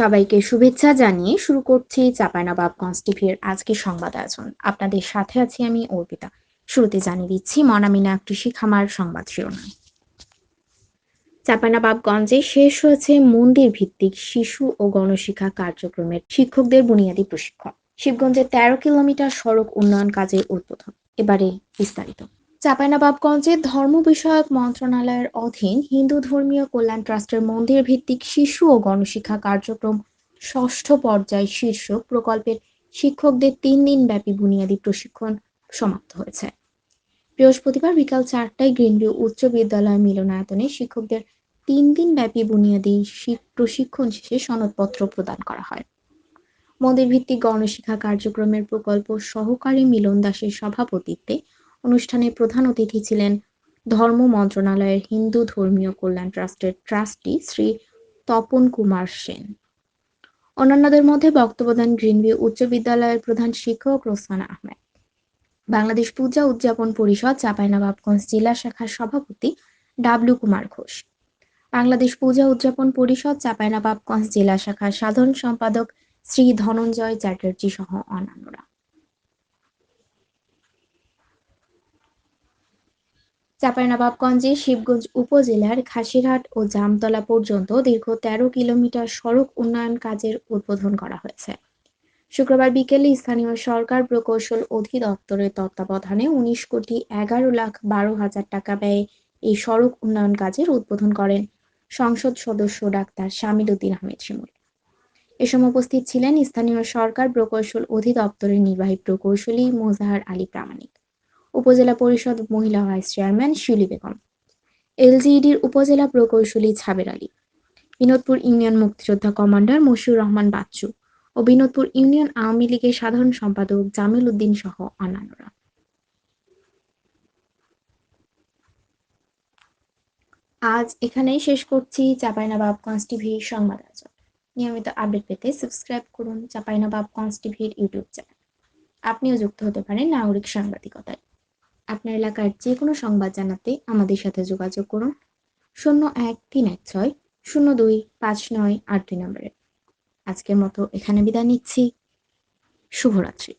সবাইকে শুভেচ্ছা জানিয়ে শুরু করছি চাঁপাইনবাবগঞ্জ টিভির আজকের সংবাদ আয়োজন। আপনাদের সাথে আছি আমি অর্পিতা। শুরুতে জানিয়ে দিচ্ছি, মনামিনা কৃষি খামার সংবাদ শিরোনাম। চাঁপাইনবাবগঞ্জে শেষ হয়েছে মন্দির ভিত্তিক শিশু ও গণশিক্ষা কার্যক্রমের শিক্ষকদের বুনিয়াদী প্রশিক্ষণ। শিবগঞ্জে তেরো কিলোমিটার সড়ক উন্নয়ন কাজের উদ্বোধন। এবারে বিস্তারিত। চাঁপাইনবাবগঞ্জে ধর্ম বিষয়ক মন্ত্রণালয়ের অধীন হিন্দু ধর্মীয় কল্যাণ ট্রাস্টের মন্দির ভিত্তিক শিশু ও গণশিক্ষা কার্যক্রম ষষ্ঠ পর্যায় শীর্ষক প্রকল্পের শিক্ষকদের তিন দিন ব্যাপী বুনিয়াদী প্রশিক্ষণ সমাপ্ত হয়েছে। বৃহস্পতিবার বিকাল চারটায় গ্রিনভিউ উচ্চ বিদ্যালয় মিলনায়তনে শিক্ষকদের তিন দিন ব্যাপী বুনিয়াদী প্রশিক্ষণ শেষে সনদপত্র প্রদান করা হয়। মন্দির ভিত্তিক গণশিক্ষা কার্যক্রমের প্রকল্প সহকারী মিলন দাসের সভাপতিত্বে অনুষ্ঠানে প্রধান অতিথি ছিলেন ধর্ম মন্ত্রণালয়ের হিন্দু ধর্মীয় কল্যাণ ট্রাস্টের ট্রাস্টি শ্রী তপন কুমার সেন। অন্যান্যদের মধ্যে বক্তব্য দেন গ্রিনভিউ উচ্চ বিদ্যালয়ের প্রধান শিক্ষক রোসমান আহমেদ। বাংলাদেশ পূজা উদযাপন পরিষদ চাঁপাইনবাবগঞ্জ জেলা শাখার সভাপতি ডাবলু কুমার ঘোষ। বাংলাদেশ পূজা উদযাপন পরিষদ চাঁপাইনবাবগঞ্জ জেলা শাখার সাধারণ সম্পাদক শ্রী ধনঞ্জয় চ্যাটার্জি সহ অন্যান্যরা। চাঁপাইনবাবগঞ্জে শিবগঞ্জ উপজেলার খাসিরহাট ও জামতলা পর্যন্ত দীর্ঘ তেরো কিলোমিটার সড়ক উন্নয়ন কাজের উদ্বোধন করা হয়েছে। শুক্রবার বিকেলে স্থানীয় সরকার প্রকৌশল অধিদপ্তরের তত্ত্বাবধানে উনিশ কোটি এগারো লাখ বারো হাজার টাকা ব্যয়ে এই সড়ক উন্নয়ন কাজের উদ্বোধন করেন সংসদ সদস্য ডাক্তার শামিল উদ্দিন আহমেদ শিমুল। এ সময় উপস্থিত ছিলেন স্থানীয় সরকার প্রকৌশল অধিদপ্তরের নির্বাহী প্রকৌশলী মোজাহার আলী প্রামাণিক। উপজেলা পরিষদ মহিলা ভাইস চেয়ারম্যান শিউলি বেগম, এলজিইডির উপজেলা প্রকৌশলী ছাবের আলী, বিনোদপুর ইউনিয়ন মুক্তিযোদ্ধা কমান্ডার মশিউর রহমান বাচ্চু ও বিনোদপুর ইউনিয়ন আওয়ামী লীগের সাধারণ সম্পাদক জামিল উদ্দিন সহ অন্যান্যরা। আজ এখানেই শেষ করছি চাঁপাইনবাবগঞ্জ টিভির সংবাদ আয়োজন। নিয়মিত আপডেট পেতে সাবস্ক্রাইব করুন চাঁপাইনবাবগঞ্জ টিভির ইউটিউব চ্যানেল। আপনিও যুক্ত হতে পারেন নাগরিক সাংবাদিকতায়। আপনার এলাকার যে কোনো সংবাদ জানাতে আমাদের সাথে যোগাযোগ করুন। শূন্য এক তিন এক ছয়, শূন্য দুই পাঁচ নয় আট দুই নম্বরে। আজকের মতো এখানে বিদায় নিচ্ছি। শুভরাত্রি।